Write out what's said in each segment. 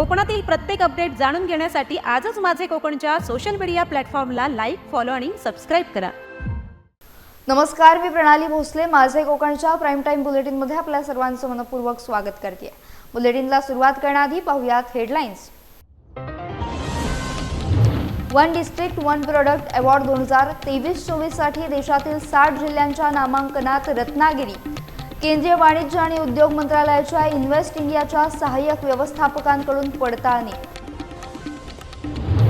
कोकणातील प्रत्येक अपडेट जाणून घेण्यासाठी आजच माझे कोकणच्या सोशल मीडिया प्लॅटफॉर्मला लाईक फॉलो आणि सबस्क्राईब करा. नमस्कार मी प्रणाली भोसले. माझे कोकणच्या प्राईम टाईम बुलेटिनमध्ये आपल्या सर्वांचं मनपूर्वक स्वागत करते. बुलेटिनला सुरुवात करण्याआधी पाहुयात headlines one district one product award दोन हजार तेवीस चोवीससाठी देशातील साठ जिल्ह्यांच्या नामांकनात रत्नागिरी. केंद्रीय वाणिज्य आणि उद्योग मंत्रालयाच्या इन्व्हेस्ट इंडियाच्या सहाय्यक व्यवस्थापकांकडून पडताळणी.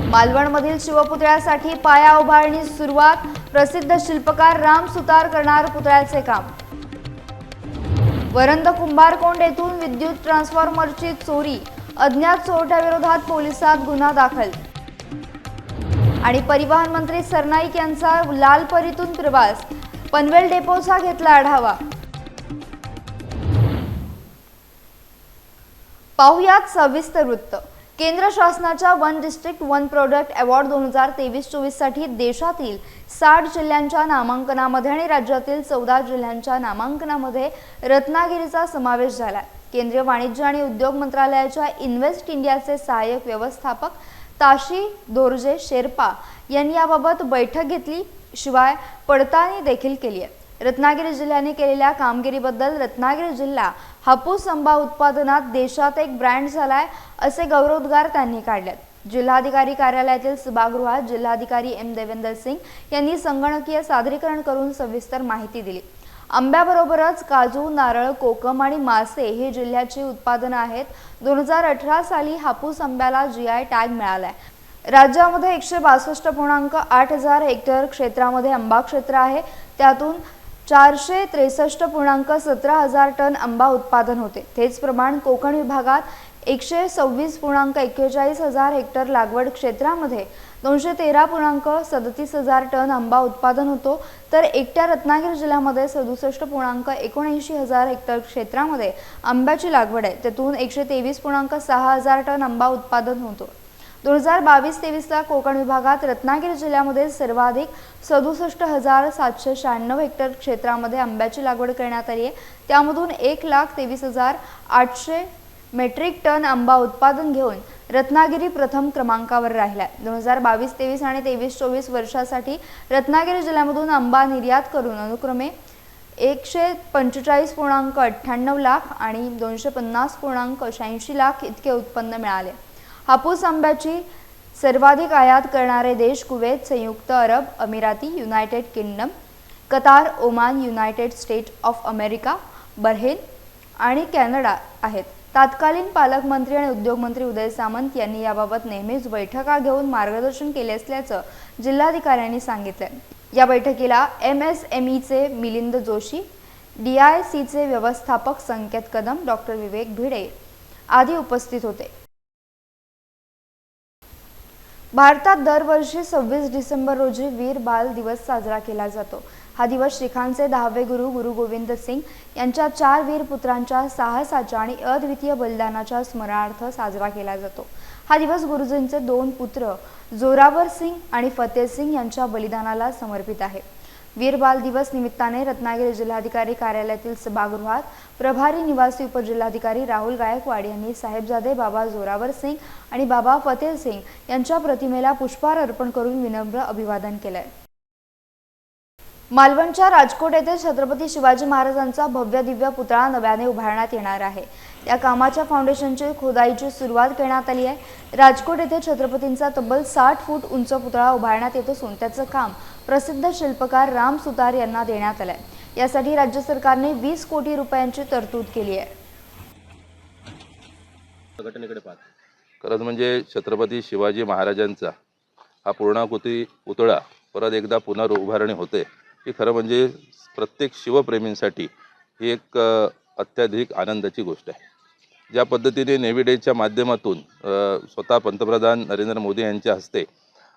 मालवणमधील शिवपुतळ्यासाठी पाया उभारणी सुरुवात. प्रसिद्ध शिल्पकार राम सुतार करणार पुतळ्याचे काम. वरंद कुंभारकोंड येथून विद्युत ट्रान्सफॉर्मरची चोरी. अज्ञात चोरट्याविरोधात पोलिसात गुन्हा दाखल. आणि परिवहन मंत्री सरनाईक यांचा लालपरीतून प्रवास. पनवेल डेपोचा घेतला आढावा. पाहुयात सविस्तर वृत्त. केंद्र शासनाच्या one district one product award दोन हजार तेवीस चोवीससाठी देशातील साठ जिल्ह्यांच्या नामांकनामध्ये आणि राज्यातील चौदा जिल्ह्यांच्या नामांकनामध्ये रत्नागिरीचा समावेश झाला केंद्रीय वाणिज्य आणि उद्योग मंत्रालयाच्या इन्व्हेस्ट इंडियाचे सहाय्यक व्यवस्थापक ताशी दोरजे शेर्पा यांनी याबाबत बैठक घेतली शिवाय पडताळणी देखील केली आहे. रत्नागिरी जिल्ह्याने केलेल्या कामगिरीबद्दल रत्नागिरी जिल्हा हापूस आंबा उत्पादनात देशात एक ब्रँड झालाय असे गौरवोद्गार त्यांनी काढलेत. जिल्हाधिकारी कार्यालयातील सभागृहात जिल्हाधिकारी एम देवेंदर सिंग यांनी संगणकीय सादरीकरण करून सविस्तर माहिती दिली. आंब्याबरोबरच काजू नारळ कोकम आणि मासे ही जिल्ह्याची उत्पादनं आहेत. दोन हजार अठरा साली हापूस आंब्याला जी आय टॅग मिळालाय. राज्यामध्ये एकशे बासष्ट पूर्णांक आठ हजार हेक्टर क्षेत्रामध्ये आंबा क्षेत्र आहे. त्यातून चारशे त्रेसष्ट पूर्णांक सतरा हजार टन आंबा उत्पादन होते. तेच प्रमाण कोकण विभागात एकशे सव्वीस पूर्णांक एक्केचाळीस हजार हेक्टर लागवड क्षेत्रामध्ये दोनशे तेरा पूर्णांक सदतीस हजार टन आंबा उत्पादन होतो. तर एकट्या रत्नागिरी जिल्ह्यामध्ये सदुसष्ट पूर्णांक एकोणऐंशी हजार हेक्टर क्षेत्रामध्ये आंब्याची लागवड आहे. त्यातून एकशे तेवीस पूर्णांक सहा हजार टन आंबा उत्पादन होतो. दोन हजार बावीस तेवीसला कोकण विभागात रत्नागिरी जिल्ह्यामध्ये सर्वाधिक सदुसष्ट हजार सातशे शहाण्णव हेक्टर क्षेत्रामध्ये आंब्याची लागवड करण्यात आली आहे. त्यामधून एक लाख तेवीस हजार आठशे मेट्रिक टन आंबा उत्पादन घेऊन रत्नागिरी प्रथम क्रमांकावर राहिला दोन हजार बावीस तेवीस आणि तेवीस चोवीस वर्षासाठी रत्नागिरी जिल्ह्यामधून आंबा निर्यात करून अनुक्रमे एकशे पंचेचाळीस पूर्णांक अठ्ठ्याण्णव लाख आणि दोनशे पन्नास पूर्णांक शहाऐंशी लाख इतके उत्पन्न मिळाले. हापूस आंब्याची सर्वाधिक आयात करणारे देश कुवेत संयुक्त अरब अमिराती United Kingdom Qatar Oman United State of America Bahrain आणि कॅनडा आहेत. तत्कालीन पालकमंत्री आणि उद्योगमंत्री उदय सामंत यांनी याबाबत नेहमीच बैठका घेऊन मार्गदर्शन केले असल्याचं जिल्हाधिकाऱ्यांनी सांगितलं या बैठकीला एम एस एम ईचे मिलिंद जोशी डी आय सीचे व्यवस्थापक संकेत कदम डॉक्टर विवेक भिडे आदी उपस्थित होते. भारतात दरवर्षी सव्वीस डिसेंबर रोजी वीर बाल दिवस साजरा केला जातो. हा दिवस शिखांचे दहावे गुरु गुरु गोविंद सिंग यांच्या चार वीर पुत्रांच्या साहसाच्या आणि अद्वितीय बलिदानाच्या स्मरणार्थ साजरा केला जातो. हा दिवस गुरुजींचे दोन पुत्र जोरावर सिंग आणि फतेह सिंग यांच्या बलिदानाला समर्पित आहे. वीर बाल दिवस निमित्ताने रत्नागिरी जिल्हाधिकारी कार्यालयातील सभागृहात प्रभारी निवासी उपजिल्हाधिकारी राहुल गायकवाड यांनी साहेबजादे बाबा जोरावर सिंग आणि बाबा फतेह सिंग यांच्या प्रतिमेला पुष्पहार अर्पण करून विनम्र अभिवादन केलंय. मालवणच्या राजकोट येथे छत्रपती शिवाजी महाराजांचा भव्य दिव्य पुतळा नव्याने उभारण्यात येणार आहे. या कामाच्या फाउंडेशनची खोदाईची सुरुवात करण्यात आली आहे. राजकोट येथे छत्रपतींचा तब्बल साठ फूट उंच पुतळा उभारण्यात येत असून त्याचं काम प्रसिद्ध शिल्पकार राम सुतार यांना देण्यात आलंय. यासाठी राज्य सरकारने वीस कोटी रुपयांची तरतूद केली आहे. खरंच म्हणजे छत्रपती शिवाजी महाराजांचा हा पूर्णाकृती पुतळा परत एकदा पुनर्उभारणी होते ही खरं म्हणजे प्रत्येक शिवप्रेमींसाठी ही एक अत्याधिक आनंदाची गोष्ट आहे. ज्या पद्धतीने नेव्ही डेच्या माध्यमातून स्वतः पंतप्रधान नरेंद्र मोदी यांच्या हस्ते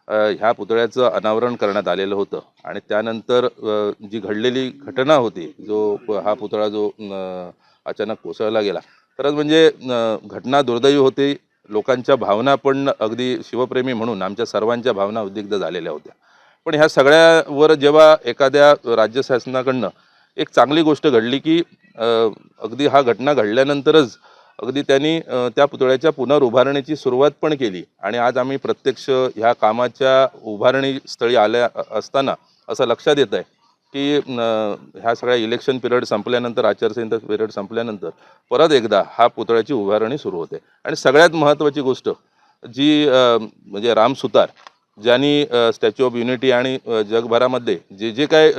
ह्या पुतळ्याचं अनावरण करण्यात आलेलं होतं. आणि त्यानंतर जी घडलेली घटना होती जो हा पुतळा जो अचानक कोसळला गेला. खरंच म्हणजे घटना दुर्दैवी होती. लोकांच्या भावना पण अगदी शिवप्रेमी म्हणून आमच्या सर्वांच्या भावना उद्विग्ध झालेल्या होत्या. पण ह्या सगळ्यावर जेव्हा एखाद्या राज्य शासनाकडनं एक चांगली गोष्ट घडली की अगदी हा घटना घडल्यानंतरच अगदी त्यांनी त्या पुतळ्याच्या पुनर्उभारणीची सुरुवात पण केली. आणि आज आम्ही प्रत्यक्ष ह्या कामाच्या उभारणी स्थळी आल्या असताना असं लक्षात येत आहे की ह्या सगळ्या इलेक्शन पिरियड संपल्यानंतर आचारसंहिता पिरियड संपल्यानंतर परत एकदा हा पुतळ्याची उभारणी सुरू होते. आणि सगळ्यात महत्त्वाची गोष्ट जी म्हणजे राम सुतार ज्यांनी स्टॅच्यू ऑफ युनिटी आणि जगभरामध्ये जे जे काय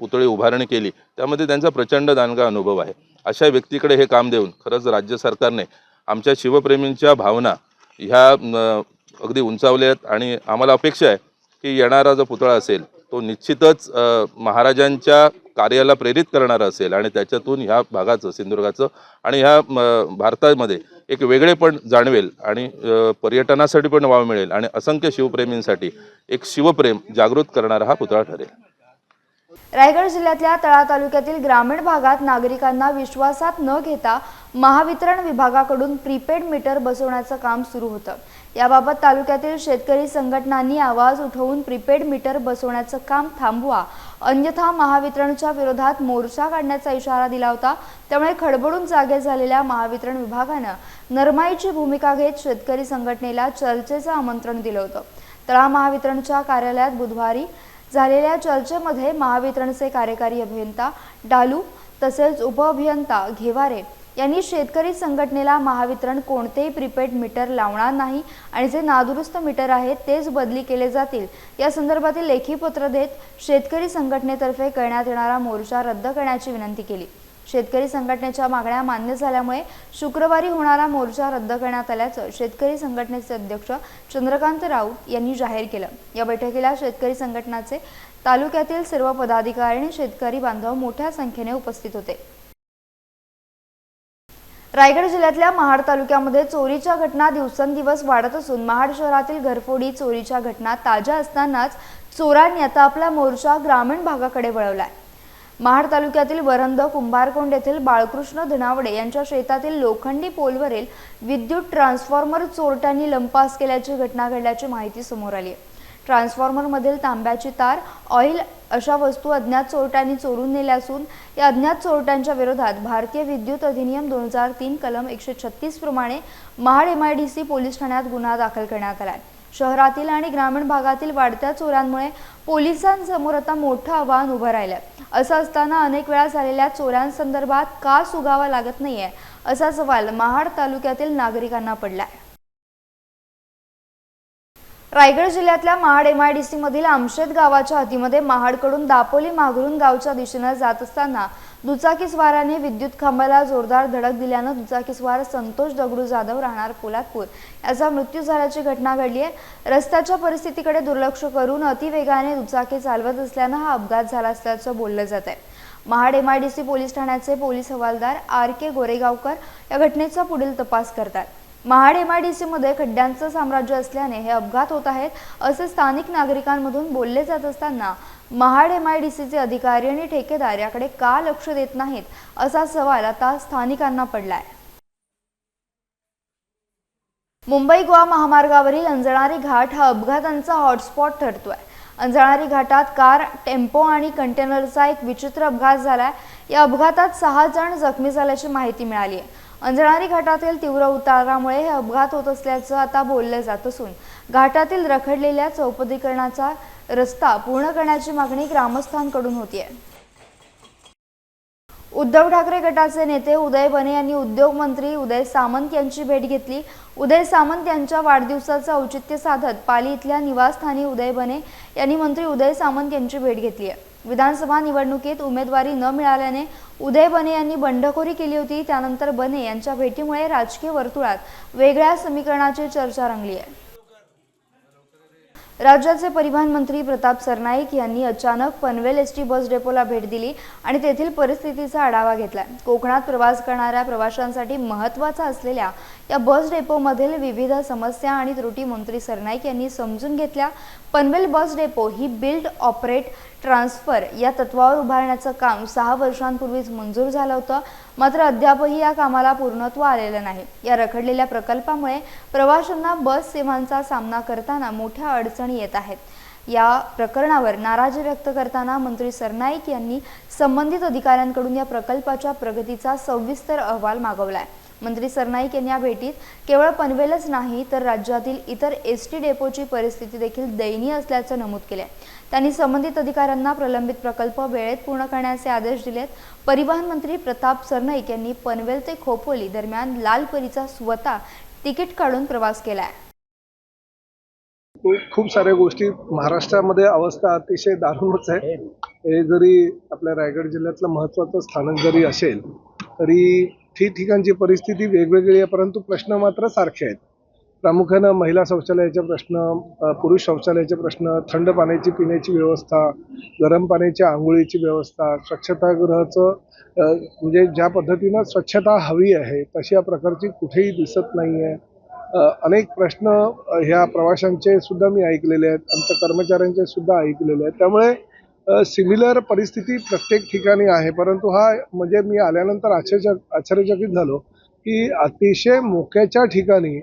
पुतळे उभारणी केली त्यामध्ये त्यांचा प्रचंड दानगा अनुभव आहे. अशा व्यक्तीकडे हे काम देऊन खरंच राज्य सरकारने आमच्या शिवप्रेमींच्या भावना ह्या अगदी अगदी उंचावल्यात आणि आम्हाला अपेक्षा आहे की येणारा जो पुतळा असेल तो निश्चितच महाराजांच्या कार्याला प्रेरित करणारं असेल आणि त्याच्यातून ह्या भागाचं सिंधुदुर्गाचं आणि ह्या भारतामध्ये एक वेगळेपण जाणवेल आणि पर्यटनासाठी पण वाव मिळेल आणि असंख्य शिवप्रेमींसाठी एक शिवप्रेम जागृत करणारा हा पुतळा ठरेल. रायगड जिल्ह्यातल्या तळा तालुक्यातील ग्रामीण भागात नागरिकांना विश्वासात न घेता महावितरण विभागाकडून प्रीपेड मीटर बसवण्याचं काम सुरू होतं. याबाबत तालुक्यातील शेतकरी संघटनांनी आवाज उठवून प्रीपेड मीटर बसवण्याचं काम थांबवा. अन्यथा महावितरणच्या विरोधात मोर्चा काढण्याचा इशारा दिला होता. त्यामुळे खडबडून जागे झालेल्या महावितरण विभागानं नरमाईची भूमिका घेत शेतकरी संघटनेला चर्चेचं आमंत्रण दिलं होतं. तळा महावितरणच्या कार्यालयात बुधवारी झालेल्या चर्चेमध्ये महावितरणचे कार्यकारी अभियंता डालू तसेच उपअभियंता घेवारे यांनी शेतकरी संघटनेला महावितरण कोणतेही प्रीपेड मीटर लावणार नाही आणि जे नादुरुस्त मीटर आहेत तेच बदली केले जातील. या संदर्भातील लेखी पत्र देत शेतकरी संघटनेतर्फे करण्यात येणारा मोर्चा रद्द करण्याची विनंती केली. शेतकरी संघटनेच्या मागण्या मान्य झाल्यामुळे शुक्रवारी होणारा मोर्चा रद्द करण्यात आल्याचं शेतकरी संघटनेचे अध्यक्ष चंद्रकांत राऊत यांनी जाहीर केलं. या बैठकीला शेतकरी संघटनाचे तालुक्यातील सर्व पदाधिकारी आणि शेतकरी बांधव मोठ्या संख्येने उपस्थित होते. रायगड जिल्ह्यातल्या महाड तालुक्यामध्ये चोरीच्या घटना दिवसेंदिवस वाढत असून महाड शहरातील घरफोडी चोरीच्या घटना ताज्या असतानाच चोरांनी आता आपला मोर्चा ग्रामीण भागाकडे वळवलाय. महाड तालुक्यातील वरंद कुंभारकोंड येथील बाळकृष्ण धनावडे यांच्या शेतातील लोखंडी पोलवरील विद्युत ट्रान्सफॉर्मर चोरट्यांनी लंपास केल्याची घटना घडल्याची माहिती समोर आली आहे. ट्रान्सफॉर्मरमधील तांब्याची तार ऑइल अशा वस्तू अज्ञात चोरट्यांनी चोरून नेल्या असून या अज्ञात चोरट्यांच्या विरोधात भारतीय विद्युत अधिनियम दोन हजार तीन कलम एकशे छत्तीस प्रमाणे Mahad M I D C police ठाण्यात गुन्हा दाखल करण्यात आला आहे शहरातील आणि ग्रामीण भागातील वाढत्या चोऱ्यांमुळे पोलिसांसमोर आता मोठं आव्हान उभं राहिलं असं असताना अनेक वेळा झालेल्या चोऱ्यांसंदर्भात का सुगावा लागत नाहीये असा सवाल महाड तालुक्यातील नागरिकांना पडलाय. रायगड जिल्ह्यातल्या Mahad M I D C मधील आमशेत गावाच्या हद्दीमध्ये महाडकडून दापोली मागरून गावच्या दिशेनं जात असताना दुचाकीस्वाराने विद्युत खांबाला जोरदार धडक दिल्यानं दुचाकीस्वार संतोष दगडू जाधव राहणार पोलादपूर. याचा मृत्यू झाल्याची घटना घडली आहे. रस्त्याच्या परिस्थितीकडे दुर्लक्ष करून अतिवेगाने दुचाकी चालवत असल्यानं हा अपघात झाला असल्याचं बोललं जात आहे. Mahad M I D C police ठाण्याचे पोलीस हवालदार आर के गोरेगावकर या घटनेचा पुढील तपास करतात. महाड एम आय डी सीमध्ये खड्ड्यांचं साम्राज्य असल्याने हे अपघात होत आहेत असे स्थानिक नागरिकांमधून बोलले जात असताना महाड एम आय डी अधिकारी आणि ठेकेदार याकडे का लक्ष देत नाहीत असा सवाल आता स्थानिकांना पडलाय. मुंबई गोवा महामार्गावरील अंजणारी घाट हा अपघातांचा हॉटस्पॉट ठरतोय. अंजणारी घाटात कार टेम्पो आणि कंटेनरचा एक विचित्र अपघात झालाय. या अपघातात सहा जण जखमी झाल्याची माहिती मिळाली आहे अंजणारी घाटातील तीव्र उतारामुळे हे अपघात होत असल्याचं आता बोललं जात असून घाटातील रखडलेल्या चौपदीकरणाचा रस्ता पूर्ण करण्याची मागणी ग्रामस्थांकडून होतीये. उद्धव ठाकरे गटाचे नेते उदय बने यांनी उद्योग मंत्री उदय सामंत यांची भेट घेतली. उदय सामंत यांच्या वाढदिवसाचं औचित्य साधत पाली इथल्या निवासस्थानी उदय बने यांनी मंत्री उदय सामंत यांची भेट घेतली आहे विधानसभा निवडणुकीत उमेदवारी न मिळाल्याने उदय बने यांनी बंडखोरी केली होती. त्यानंतर बने यांच्या भेटीमुळे राजकीय वर्तुळात वेगळ्या समीकरणाची चर्चा रंगली आहे. राज्याचे परिवहन मंत्री प्रताप सरनाईक यांनी अचानक पनवेल एस टी बस डेपोला भेट दिली आणि तेथील परिस्थितीचा आढावा घेतला. कोकणात प्रवास करणाऱ्या प्रवाशांसाठी महत्त्वाचा असलेल्या या बस डेपोमधील विविध समस्या आणि त्रुटी मंत्री सरनाईक यांनी समजून घेतल्या. पनवेल बस डेपो ही बिल्ड ऑपरेट ट्रान्सफर या तत्वावर उभारण्याचं काम सहा वर्षांपूर्वीच मंजूर झालं होतं. मात्र अद्यापही या कामाला पूर्णत्व आलेलं नाही. या रखडलेल्या प्रकल्पामुळे प्रवाशांना बस सेवांचा सामना करताना मोठ्या अडचणी येत आहेत. या प्रकरणावर नाराजी व्यक्त करताना मंत्री सरनाईक यांनी संबंधित अधिकाऱ्यांकडून या प्रकल्पाच्या प्रगतीचा सविस्तर अहवाल मागवला आहे मंत्री सरनाईक यांनी या भेटीत केवळ पनवेलच नाही तर राज्यातील इतर एस टी डेपोची परिस्थिती देखील दयनीय असल्याचं नमूद केले त्यांनी संबंधित अधिकाऱ्यांना प्रलंबित प्रकल्प वेळेत पूर्ण करण्याचे आदेश दिलेत. परिवहन मंत्री प्रताप सरनाईक यांनी पनवेल ते खोपोली दरम्यान लालपरीचा स्वतः तिकीट काढून प्रवास केलाय. खूप खूप साऱ्या गोष्टी महाराष्ट्रामध्ये अवस्था अतिशय दारुणच आहे. हे जरी आपल्या रायगड जिल्ह्यातलं महत्त्वाचं स्थानक जरी असेल तरी ठिकठिकाणची परिस्थिती वेगवेगळी आहे परंतु प्रश्न मात्र सारखे आहेत. प्रामुख्यानं महिला शौचालयाचे प्रश्न पुरुष शौचालयाचे प्रश्न थंड पाण्याची पिण्याची व्यवस्था गरम पाण्याच्या आंघोळीची व्यवस्था स्वच्छतागृहाचं म्हणजे ज्या पद्धतीनं स्वच्छता हवी आहे तशी या प्रकारची कुठेही दिसत नाही आहे अनेक प्रश्न ह्या प्रवाशांचे सुद्धा मी ऐकलेले आहेत आमच्या कर्मचाऱ्यांचे सुद्धा ऐकलेले आहेत. त्यामुळे सिमिलर परिस्थिती प्रत्येक ठिकाणी आहे परंतु हा म्हणजे मी आल्यानंतर आश्चर्य आश्चर्यचकित झालो की अतिशय मोक्याच्या ठिकाणी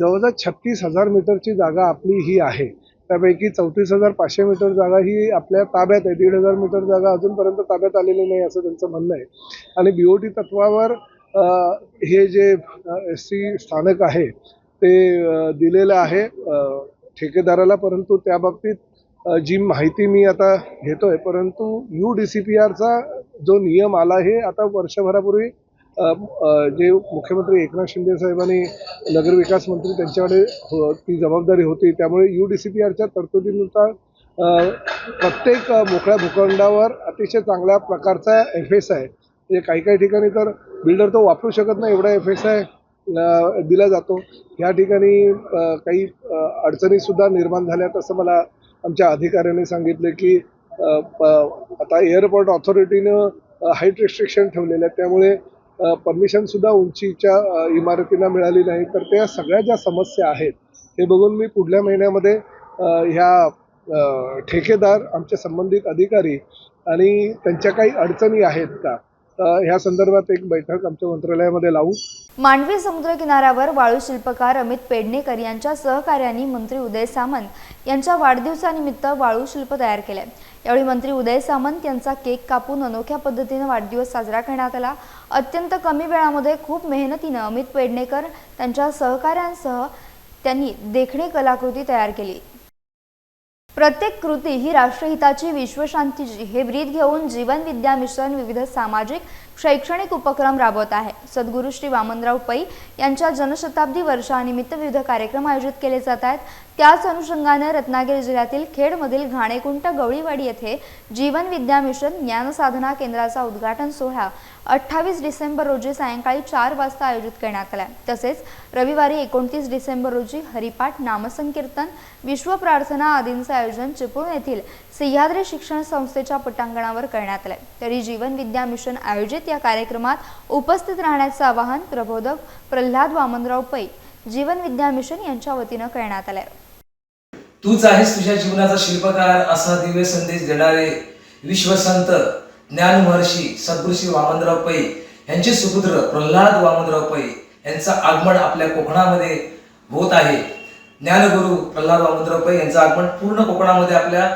जवळजवळ छत्तीस हजार मीटरची जागा आपली ही आहे. त्यापैकी चौतीस हजार पाचशे मीटर जागा ही आपल्या ताब्यात आहे. दीड हजार मीटर जागा अजूनपर्यंत ताब्यात आलेली नाही असं त्यांचं म्हणणं आहे. आणि बी ओ टी तत्वावर हे जे एस सी स्थानक आहे ते दिलेलं आहे ठेकेदाराला. परंतु त्या बाबतीत जी माहिती मी आता घेतो आहे परंतु यू डी सी पी आरचा जो नियम आला हे आता वर्षभरापूर्वी जे मुख्यमंत्री एकनाथ शिंदे साहेबांनी नगरविकास मंत्री त्यांच्याकडे हो- ती जबाबदारी होती. त्यामुळे यू डी सी पी आरच्या तरतुदीनुसार प्रत्येक मोकळ्या भूखंडावर अतिशय चांगल्या प्रकारचा एफ एस आहे. म्हणजे काही काही ठिकाणी तर बिल्डर तो वापरू शकत नाही एवढा एफ एस आय दिला जातो. ह्या ठिकाणी काही अडचणीसुद्धा निर्माण झाल्यात असं मला आमच्या अधिकाऱ्याने सांगितले की आता एअरपोर्ट ऑथॉरिटीनं हाईट रिस्ट्रिक्शन ठेवलेलं आहे त्यामुळे परमिशनसुद्धा उंचीच्या इमारतींना मिळाली नाही. तर त्या सगळ्या ज्या समस्या आहेत हे बघून मी पुढल्या महिन्यामध्ये ह्या ठेकेदार आमचे संबंधित अधिकारी आणि त्यांच्या काही अडचणी आहेत का? ह्या संदर्भात एक बैठक आमच्या मंत्रालयामध्ये लावू. मांडवी समुद्र किनाऱ्यावर वाळू शिल्पकार अमित पेडणेकर यांच्या सहकार्याने मंत्री उदय सामंत यांच्या वाढदिवसानिमित्त वाळू शिल्प तयार केले. यावेळी मंत्री उदय सामंत यांचा केक कापून अनोख्या पद्धतीने वाढदिवस साजरा करण्यात आला. अत्यंत कमी वेळामध्ये खूप मेहनतीनं अमित पेडणेकर त्यांच्या सहकाऱ्यांसह त्यांनी देखणी कलाकृती तयार केली. प्रत्येक कृती ही राष्ट्रहिताची विश्वशांतीची हे ब्रीद घेऊन जीवन विद्या मिशन विविध सामाजिक शैक्षणिक उपक्रम राबवत आहे. सद्गुरू श्री वामनराव पै यांच्या जनशताब्दी वर्षानिमित्त विविध कार्यक्रम आयोजित केले जात आहेत. त्याच अनुषंगानं रत्नागिरी जिल्ह्यातील खेडमधील घाणेकुंट गवळीवाडी येथे जीवन विद्या मिशन ज्ञानसाधना केंद्राचा उद्घाटन सोहळा अठ्ठावीस डिसेंबर रोजी सायंकाळी चार वाजता आयोजित करण्यात आला. तसेच रविवारी एकोणतीस डिसेंबर रोजी हरिपाठ नामसंकीर्तन विश्व प्रार्थना आयोजन चिपळूण येथील सह्याद्री शिक्षण संस्थेच्या पटांगणावर करण्यात आले. तरी जीवन विद्या मिशन आयोजित या कार्यक्रमात उपस्थित राहण्याचं आवाहन प्रबोधक प्रल्हाद वामनराव पै जीवन विद्या मिशन यांच्या वतीनं करण्यात आलंय. तूच आहेस तुझ्या जीवनाचा शिल्पकार असा दिव्य संदेश देणारे विश्वसंत ज्ञान महर्षी वामनराव पै यांचे सुपुत्र प्रल्हाद वामनराव पै यांचं आगमन आपल्या कोकणामध्ये होत आहे. ज्ञानगुरु प्रल्हाद वामनराव पै यांचं आगमन पूर्ण कोकणामध्ये आपल्या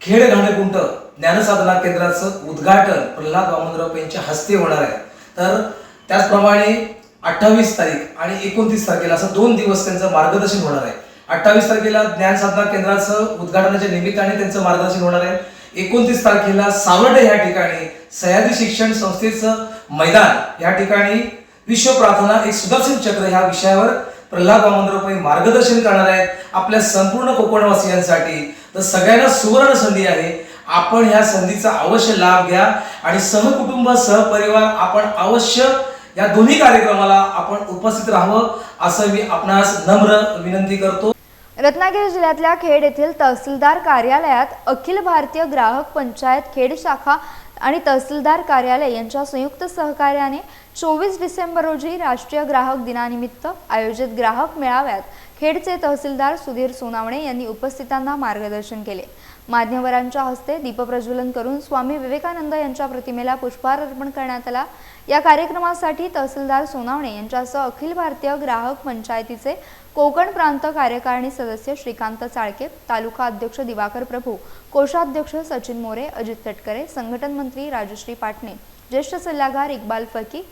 खेड घाणेकुंट ज्ञानसाधना केंद्राचं उद्घाटन प्रल्हाद वामनराव पै यांच्या हस्ते होणार आहे. तर त्याचप्रमाणे अठ्ठावीस तारीख आणि एकोणतीस तारखेला असं दोन दिवस त्यांचं मार्गदर्शन होणार आहे. अठ्ठावीस तारखेला ज्ञान साधना केंद्राचं उद्घाटनाच्या निमित्ताने त्यांचं मार्गदर्शन होणार आहे. एकोणतीस तारखेला सावर्डे या ठिकाणी सह्याद्री शिक्षण संस्थेचं मैदान या ठिकाणी विश्व प्रार्थना एक सुदर्शन चक्र ह्या विषयावर प्रल्हाद वामनराव पै मार्गदर्शन करणार आहेत. आपल्या संपूर्ण कोकणवासियांसाठी. तर सगळ्यांना सुवर्ण संधी आहे. आपण ह्या संधीचा अवश्य लाभ घ्या आणि सहकुटुंब सहपरिवार आपण अवश्य या दोन्ही कार्यक्रमाला आपण उपस्थित राहावं असं मी आपणास नम्र विनंती करतो. रत्नागिरी जिल्ह्यातल्या खेड येथील तहसीलदार कार्यालयात अखिल भारतीय ग्राहक पंचायत खेड शाखा आणि तहसीलदार कार्यालय यांच्या संयुक्त सहकार्याने चोवीस डिसेंबर रोजी राष्ट्रीय ग्राहक दिनानिमित्त आयोजित ग्राहक मेळाव्यात खेडचे तहसीलदार सुधीर सोनावणे यांनी उपस्थितांना मार्गदर्शन केले. मान्यवरांच्या हस्ते दीपप्रज्वलन करून स्वामी विवेकानंद यांच्या प्रतिमेला पुष्पहार अर्पण करण्यात आला. या कार्यक्रमासाठी तहसीलदार सोनावणे यांच्यासह अखिल भारतीय ग्राहक पंचायतीचे कोकण प्रांत कार्यकारिणी सदस्य श्रीकांत चाळके तालुका अध्यक्ष दिवाकर प्रभू कोषाध्यक्ष सचिन मोरे अजित तटकरे संघटन मंत्री राजश्री पाटणे ज्येष्ठ सल्लागार इक्बाल फकी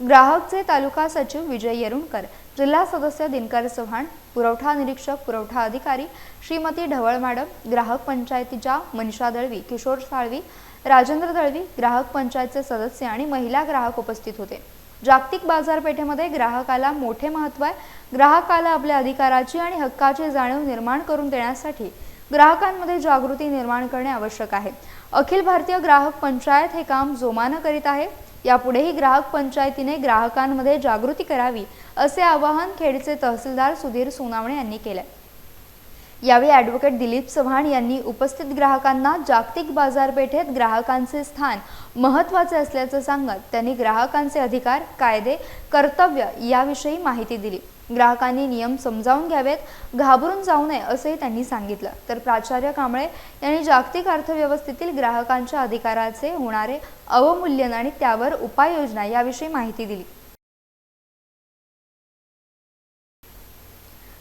ग्राहकचे तालुका सचिव विजय येरुणकर जिल्हा सदस्य दिनकर चव्हाण पुरवठा निरीक्षक पुरवठा अधिकारी श्रीमती ढवळ मॅडम ग्राहक पंचायतीच्या मनीषा दळवी किशोर साळवी राजेंद्र दळवी ग्राहक पंचायतचे सदस्य आणि महिला ग्राहक उपस्थित होते. जागतिक बाजारपेठेमध्ये ग्राहकाला मोठे महत्त्व आहे. ग्राहकाला आपल्या अधिकाराची आणि हक्काची जाणीव निर्माण करून देण्यासाठी ग्राहकांमध्ये जागृती निर्माण करणे आवश्यक आहे. अखिल भारतीय ग्राहक पंचायत हे काम जोमानं करीत आहे. यापुढेही ग्राहक पंचायतीने ग्राहकांमध्ये जागृती करावी असे आवाहन खेडचे तहसीलदार सुधीर सोनावणे यांनी केले. यावेळी ॲडव्होकेट दिलीप चव्हाण यांनी उपस्थित ग्राहकांना जागतिक बाजारपेठेत ग्राहकांचे स्थान महत्त्वाचे असल्याचं सांगत त्यांनी ग्राहकांचे अधिकार कायदे कर्तव्य याविषयी माहिती दिली. ग्राहकांनी नियम समजावून घ्यावेत घाबरून जाऊ नये असंही त्यांनी सांगितलं. तर प्राचार्य कांबळे यांनी जागतिक अर्थव्यवस्थेतील ग्राहकांच्या अधिकाराचे होणारे अवमूल्यन आणि त्यावर उपाययोजना याविषयी माहिती दिली.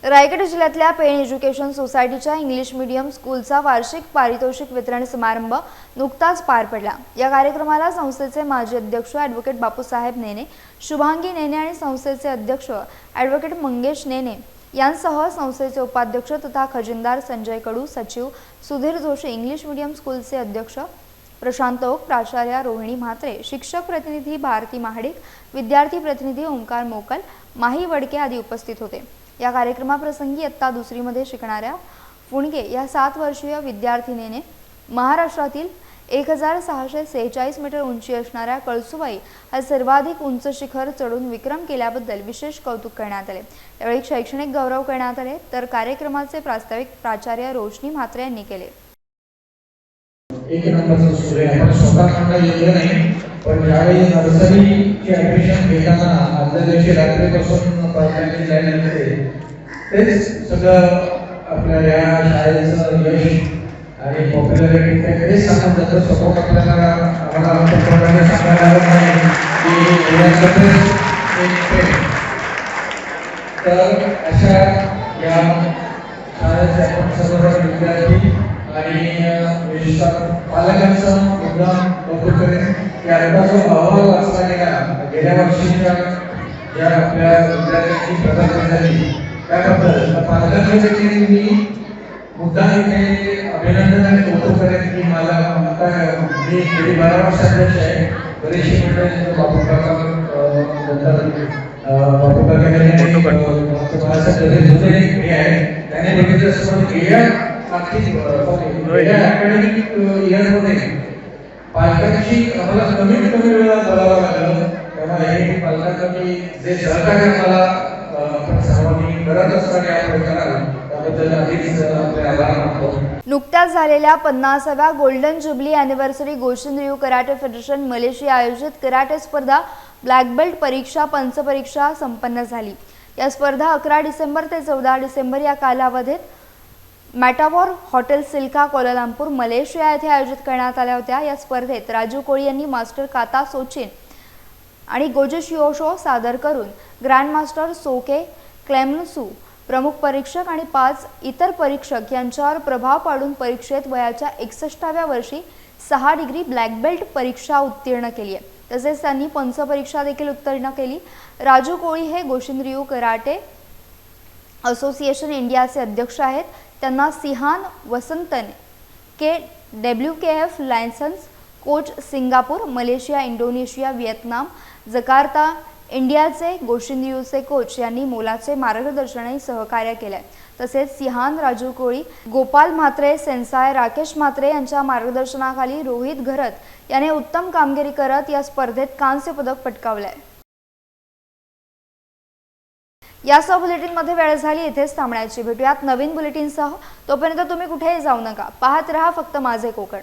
रायगड जिल्ह्यातल्या पेण एज्युकेशन सोसायटीच्या इंग्लिश मीडियम स्कूलचा वार्षिक पारितोषिक वितरण समारंभ नुकताच पार पडला. या कार्यक्रमाला संस्थेचे माजी अध्यक्ष ॲडव्होकेट बापूसाहेब नेने शुभांगी नेने आणि संस्थेचे अध्यक्ष ॲडव्होकेट मंगेश नेने यांसह संस्थेचे उपाध्यक्ष तथा खजिनदार संजय कडू सचिव सुधीर जोशी इंग्लिश मीडियम स्कूलचे अध्यक्ष प्रशांत ओक प्राचार्या रोहिणी म्हात्रे शिक्षक प्रतिनिधी भारती महाडिक विद्यार्थी प्रतिनिधी ओंकार मोकल माही वडके आदी उपस्थित होते. या कार्यक्रमाप्रसंगी इयत्ता दुसरीमध्ये शिकणाऱ्या फुणगे या सात वर्षीय विद्यार्थिनीने महाराष्ट्रातील एक हजार सहाशे सेहेचाळीस मीटर उंची असणाऱ्या कळसुबाई हा सर्वाधिक उंच शिखर चढून विक्रम केल्याबद्दल विशेष कौतुक करण्यात आले. यावेळी शैक्षणिक गौरव करण्यात आले तर कार्यक्रमाचे प्रास्ताविक प्राचार्य रोशनी म्हात्रे यांनी केले. एक स्टुडंट आहे. पण स्वतः नाही पण ज्यावेळी नर्सरीची ऍडमिशन घेताना आदल्या दिवशी रात्रीपासून प्राथमिक तेच सगळं आपल्या या शाळेचं यश आणि पॉप्युलरिटी ते सांगून जातं स्वतः आपल्याला आम्हाला आमच्याप्रमाणे सांगायला नाही. की याच्यातच एक तर अशा या शाळेचे आपण सर्व विद्यार्थी आणि विशेषतः पालकांचं करेन. की अहवाल गेला गेल्या वर्षीच्या ज्या आपल्या विद्यार्थ्यांची देखील मी मुद्दा इथे अभिनंदन आणि कौतुक करेन की मला आता मी गेली बारा वर्ष अध्यक्ष आहे बरीचशी मंडळी बापू काका बापू काका हे आहे. त्याने बघितलं असं अकॅडमिक इयरमध्ये पालकांची आम्हाला कमीत कमी वेळा बोलावं लागलं. हे पालकांना मी जे सहकार्य मला करत असताना या प्रकाराला नुकत्याच झालेल्या पन्नासाव्या golden jubilee anniversary Goshin Ryu karate federation Malaysia आयोजित कराटे स्पर्धा ब्लॅक बेल्ट परीक्षा पंचपरीक्षा संपन्न झाली. या स्पर्धा अकरा डिसेंबर ते चौदा डिसेंबर या कालावधीत मॅटावॉर hotel Silka Kuala Lumpur Malaysia येथे आयोजित करण्यात आल्या होत्या. या स्पर्धेत राजू कोळी यांनी मास्टर काता सोचिन आणि गोजिश सादर करून ग्रँडमास्टर सोके क्लेमनसू प्रमुख परीक्षक आणि पाच इतर परीक्षक यांच्यावर प्रभाव पाडून परीक्षेत वयाच्या एकसष्टाव्या वर्षी सहा डिग्री ब्लॅक बेल्ट परीक्षा उत्तीर्ण केली आहे. तसेच त्यांनी पंचपरीक्षा देखील उत्तीर्ण केली. राजू कोळी हे गोशिंद्रियू कराटे असोसिएशन इंडियाचे अध्यक्ष आहेत. त्यांना shihan Vasanthan K W K F licence coach Singapore Malaysia Indonesia Vietnam Jakarta इंडियाचे गोशिंदियूचे कोच यांनी मोलाचे मार्गदर्शनही सहकार्य केले तसेच सिहान राजू कोळी गोपाल म्हात्रे सेन्साय राकेश म्हात्रे यांच्या मार्गदर्शनाखाली रोहित घरत याने उत्तम कामगिरी करत या स्पर्धेत कांस्य पदक पटकावले यासह बुलेटिनमध्ये वेळ झाली इथेच थांबण्याची. भेटूयात नवीन बुलेटिनसह. तोपर्यंत तुम्ही कुठेही जाऊ नका. पाहत रहा फक्त माझे कोकण.